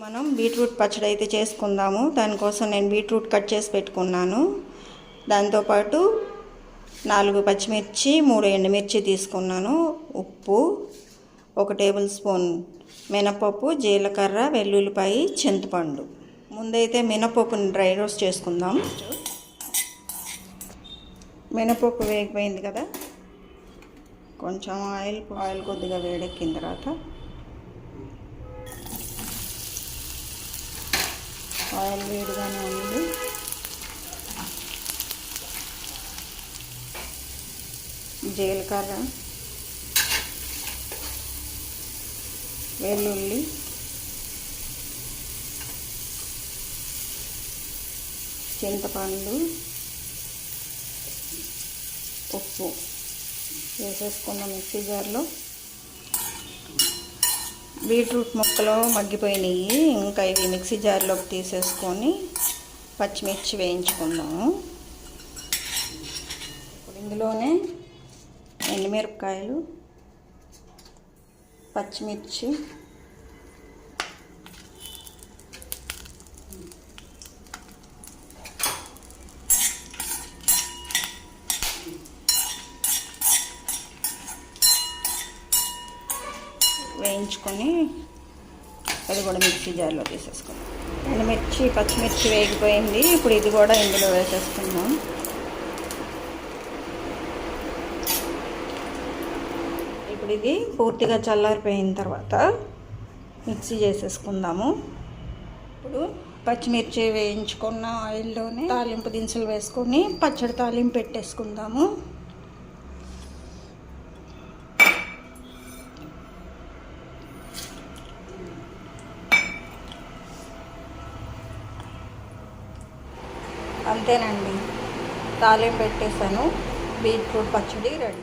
మనం బీట్రూట్ పచ్చడి అయితే చేసుకుందాము. దానికోసం నేను బీట్రూట్ కట్ చేసి పెట్టుకున్నాను. దాంతోపాటు నాలుగు పచ్చిమిర్చి మూడు ఎండుమిర్చి తీసుకున్నాను. ఉప్పు ఒక టేబుల్ స్పూన్ మినపప్పు జీలకర్ర వెల్లుల్లిపాయ చింతపండు. ముందైతే మినపప్పుని డ్రై రోస్ట్ చేసుకుందాం. మినపప్పు వేగిపోయింది కదా. కొంచెం ఆయిల్ ఆయిల్ కొద్దిగా వేడెక్కిన తర్వాత ఆయిల్ వేడిగానే ఉంది. జీలకర్ర వెల్లుల్లి చింతపండు ఉప్పు వేసేసుకున్న మిక్సీ జార్లో. బీట్రూట్ ముక్కలు మగ్గిపోయినాయి. ఇంకా ఇవి మిక్సీ జార్లోకి తీసేసుకొని పచ్చిమిర్చి వేయించుకుందాము ఇప్పుడు ఇందులోనే ఎండుమిరపకాయలు పచ్చిమిర్చి వేయించుకొని అది కూడా మిక్సీ జార్లో తీసేసుకుందాం ఎండుమిర్చి పచ్చిమిర్చి వేగిపోయింది. ఇప్పుడు ఇది కూడా ఇందులో వేసేసుకుందాం. ఇప్పుడు ఇది పూర్తిగా చల్లారిపోయిన తర్వాత మిక్సీ చేసేసుకుందాము. ఇప్పుడు పచ్చిమిర్చి వేయించుకున్న ఆయిల్లోనే తాలింపు దినుసులు వేసుకొని పచ్చడి తాలింపు పెట్టేసుకుందాము. అంతేనండి. తాలింపు పెట్టేశాను. బీట్రూట్ పచ్చడి రెడీ.